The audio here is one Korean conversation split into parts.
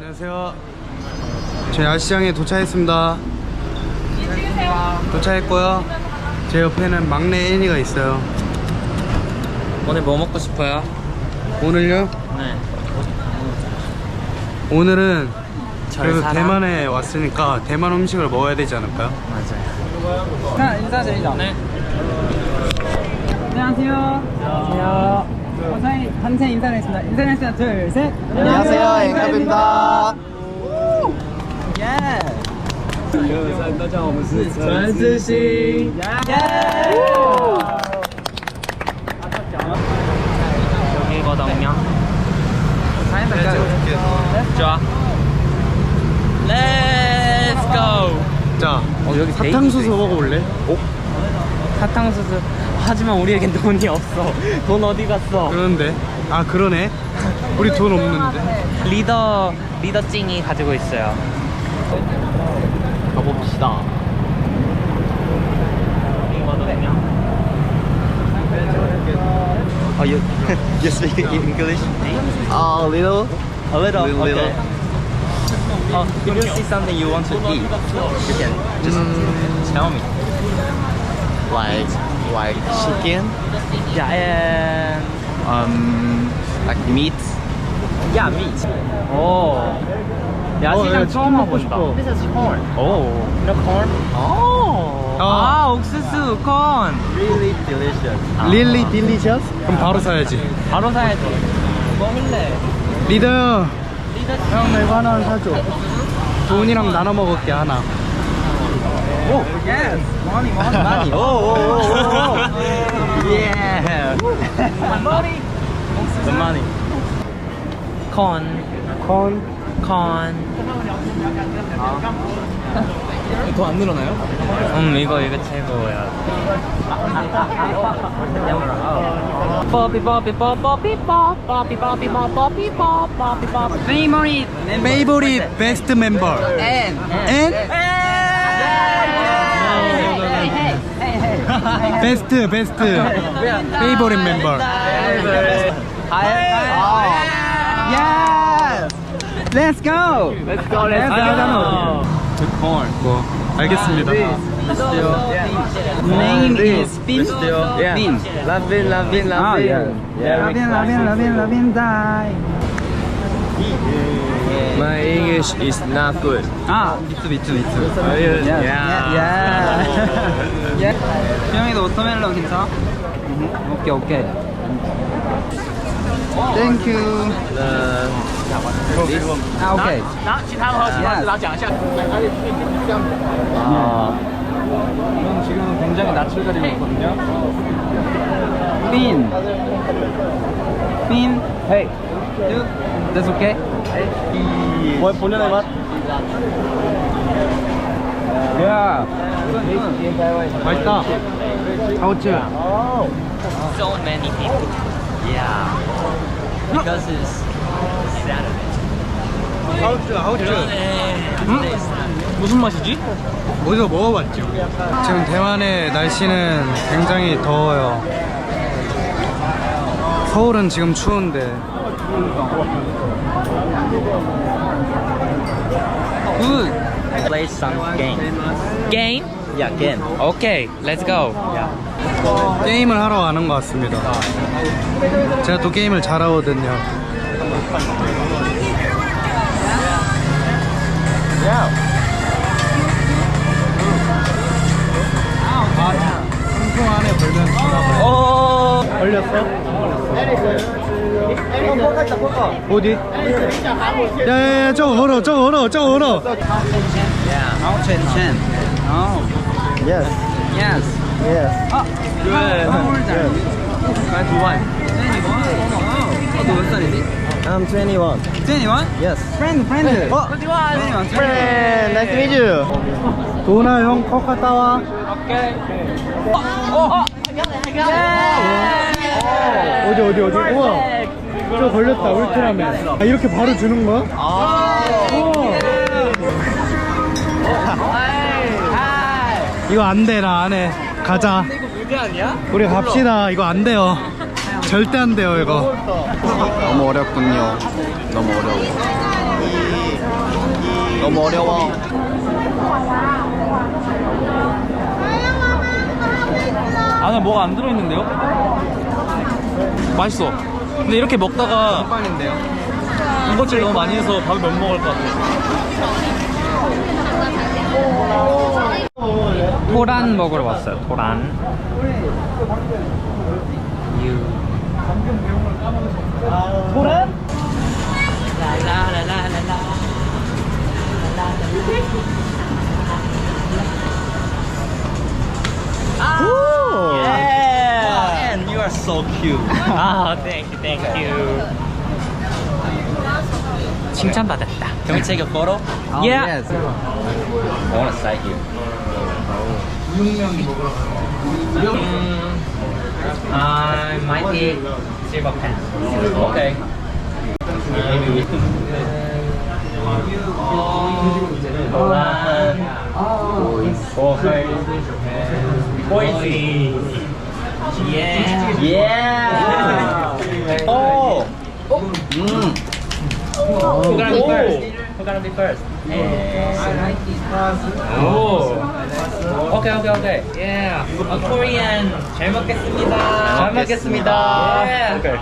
안녕하세요. 저희 아시장에 도착했습니다. 도착했고요. 제 옆에는 막내 애니가 있어요. 오늘 뭐 먹고 싶어요? 오늘요? 네. 오늘은 절 그래도 사랑? 대만에 왔으니까 대만 음식을 먹어야 되지 않을까요? 맞아요. 자, 인사드리죠. 네. 안녕하세요. 안녕하세요. 한세, 한세 인사드리겠습니다. 인사드리겠습니다. 둘, 셋. 안녕하세요, 앵커입니다. 예. 陈志兴。 예. 여기거든요. 사인 네, 좋아. Let's go. 자, 어, 여기 사탕수수 먹어볼래? 사탕수수. 하지만 우리에겐 돈이 없어. 돈 어디 갔어? 그런데 아 그러네. 우리 돈 없는데. 리더 리더 찡이 가지고 있어요. 가봅시다. Oh, you, you speak English? A little. A little. Little, little. Okay. Oh, if you see something you want to eat, you can just tell me. Like, like chicken, Yeah, and um, like meat. Yeah, meat. 오. 야시장 처음 와본다. This is corn. 오. The corn? 오. 어. 아, 옥수수 corn. Really delicious. 릴리 딜리셔스? 그럼 바로 사야지. 바로 사야지. 뭐 할래? 리더 리더 형 이거 하나 사줘. 돈이랑 나눠 먹을게 하나. 오, 예스. 머니, 머니, 머니. Oh, oh, oh, oh, oh. Yeah. 머리. The money. corn. 콘. corn. 더안 늘어나요? 음, 이거 이거 최고야. 뽀삐 뽀삐 뽀 뽀삐 뽀 뽀삐 뽀삐 뽀 뽀삐 뽀 뽀삐 뽀 페이머 베스트 멤버. 앤. 앤 베스트 베스트 페이보릿 멤버. 예스. Let's go. Let's go. Let's go. 뭐 알겠습니다. Name is Bin. Yeah. Bin. Lavin, lavin, Ah, lavin. yeah. Lavin, lavin, lavin, lavin, die. My English is not good. 아, 미투, 미투, 미투. Yeah. 야. 예. 수영이도 워터멜론 괜찮아? 오케이, 오케이. 땡큐. Uh, 아, 오케이. 아, 저는 지금 굉장히 낯을 가리고 있거든요. 빈. 빈. Hey. Dude, that's okay? 뭐 본연의 맛? Yeah. 맛있다. 아우츠. So many people. Yeah. Because it's Saturday. 아우츠 아우츠. 무슨 맛이지? 어디서 먹어봤죠? 지금 대만의 날씨는 굉장히 더워요. 서울은 지금 추운데 Good. Play some game. Game? Yeah, game. Okay, let's go. 게임을 하러 가는 것 같습니다. 제가 또 게임을 잘하거든요. 아, 방송 안에 걸면 오. 걸렸어? 어디? 야야야 저거 걸어 저거 걸어 저거 걸어 Oh, Chen Chen. Oh. Yes. Yes. Yes. 아, good. How old are you? 21. 21. 어, 너몇 살이지? I'm 21. 21? Yes. Friend, friend. 어? 21. 21. Friend, nice to meet you. 도나 형 컵 갔다 와 어디 어디 어디 우와 저 걸렸다 울트라맨 아 이렇게 바로 주는 거야? 우와. 이거 안 돼 나 안 해 가자 우리 갑시다 이거 안 돼요 절대 안 돼요 이거 너무 어렵군요. 너무 어려워. 너무 어려워. 안에 뭐가 안 들어있는데요? 맛있어. 근데 이렇게 먹다가 빵인데요. 군것질 너무 많이 해서 밥을 못 먹을 것 같아. 토란 먹으러 왔어요. 토란. 토란? Are so cute. 아, thank you, thank you. 칭찬받았다. Can we take a photo? Yeah. I want to sign here. I might eat silver pen. Okay. Yeah. Yeah. Oh. Mm. Who gonna be first? Who gonna be first? Oh. Okay, okay, okay. Yeah. A Korean. 잘 먹겠습니다. 잘 먹겠습니다. Yeah. Okay.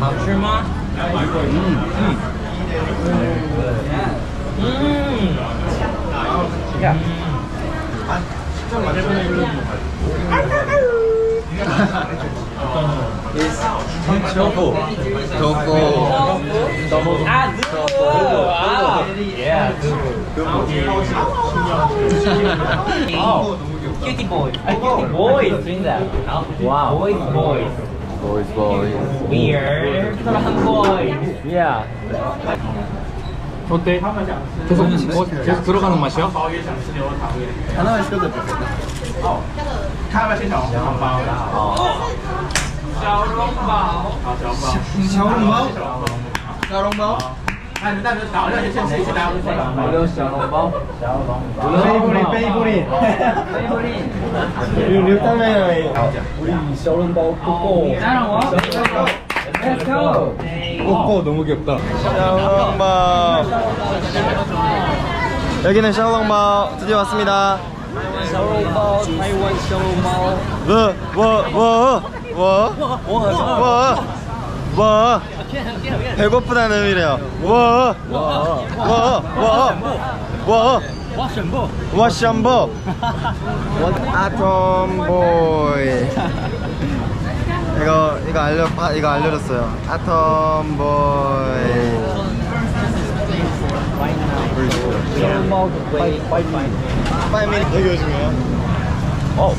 好吃吗？嗯嗯嗯。 呀。Tofu. Tofu. 아, 누구? 아, 예, 누구? Boy. 아, cutie boy is doing that. Wow. Boys, boys. Boys, boys. Weird. From boys. Yeah. 어때? 계속 어, 계속 들어가는 맛이야? 하나만 시켜도 돼. 페이보릿 페이보릿 페이보릿 류따면 우리 샤오롱바오 꼬꼬 Let's go. 꼬꼬 너무 귀엽다 샤오롱바오. 여기는 샤오롱바오 드디어 왔습니다. 샤오롱바오, 타이완. 뭐, 뭐뭐뭐뭐뭐 배고프다는 의미래요. 뭐, 뭐뭐뭐 와션보. 워션보 아톰보이 이거 이거 알려 아, 이거 알려줬어요. 아톰 보이. 샤오롱바오, 파이. 파이미 되게 요즘이에요. 어.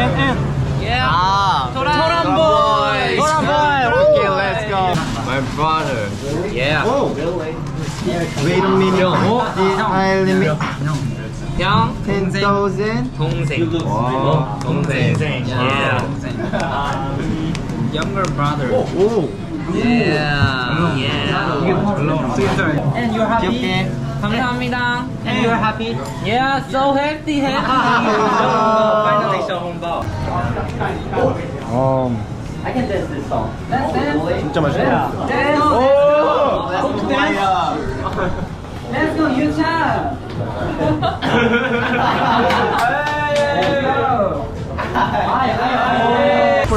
엔, 엔. 아 토란 보이. 토란 보이 오케이 렛츠 고 My brother. Yeah. Wait a minute. 어? This 형, 10,000 동생. 와. 동생. Yeah. Younger brother. 오 Yeah. Yeah. And you're happy? 귀엽게 감사합니다. And you're happy? Yeah, so happy, happy. Finally, 샤오롱바오. 어 I can dance this song. Let's dance. 진짜 맛있다 Dance. 오 Let's dance. Let's go, 유찬.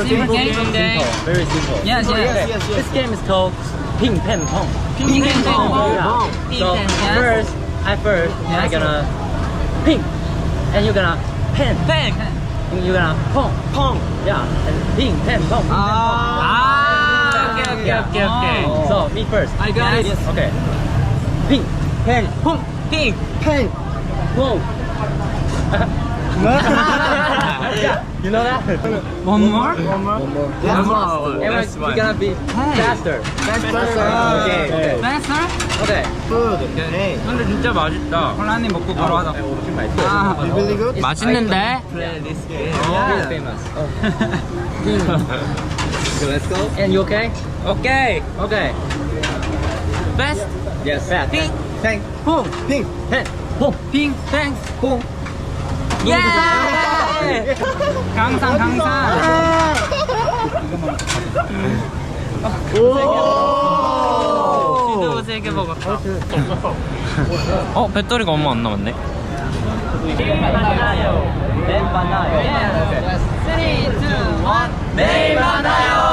Simple game today. Very simple Yes, yes. yes. This game is called Ping Pen Pong. Ping Pen Pong. Yeah. So yes. first, I first, I Yes. gonna ping, and you gonna pen, pen, and you gonna pong, pong. Yeah, and ping pen pong. Ping, pen, pong. Ah. Okay, okay, okay, okay. Oh. So me first. I got it. Okay. Ping, pen, pong, ping, pen, pong. yeah, you know that? One more? One more. One more. Everyone's gonna be faster. Faster Okay. okay. Faster? Okay. Food Hey 근데 진짜 맛있다. 콜라님 먹고 바로 하자. 아, Really good? 맛있는데? Play this game. Oh. Very famous. Let's go And you okay? Okay. Okay. Best? Yes. Fast. 땡, 홍, 핑, 해, 홍, 핑, 땡, 홍. 예! 강산, 강산. 지도 세개 먹었다. 어 배터리가 얼마 안 남았네. 내일 만나요. 내일 만나요. 3, 2, 1. 내일 만나요. 네,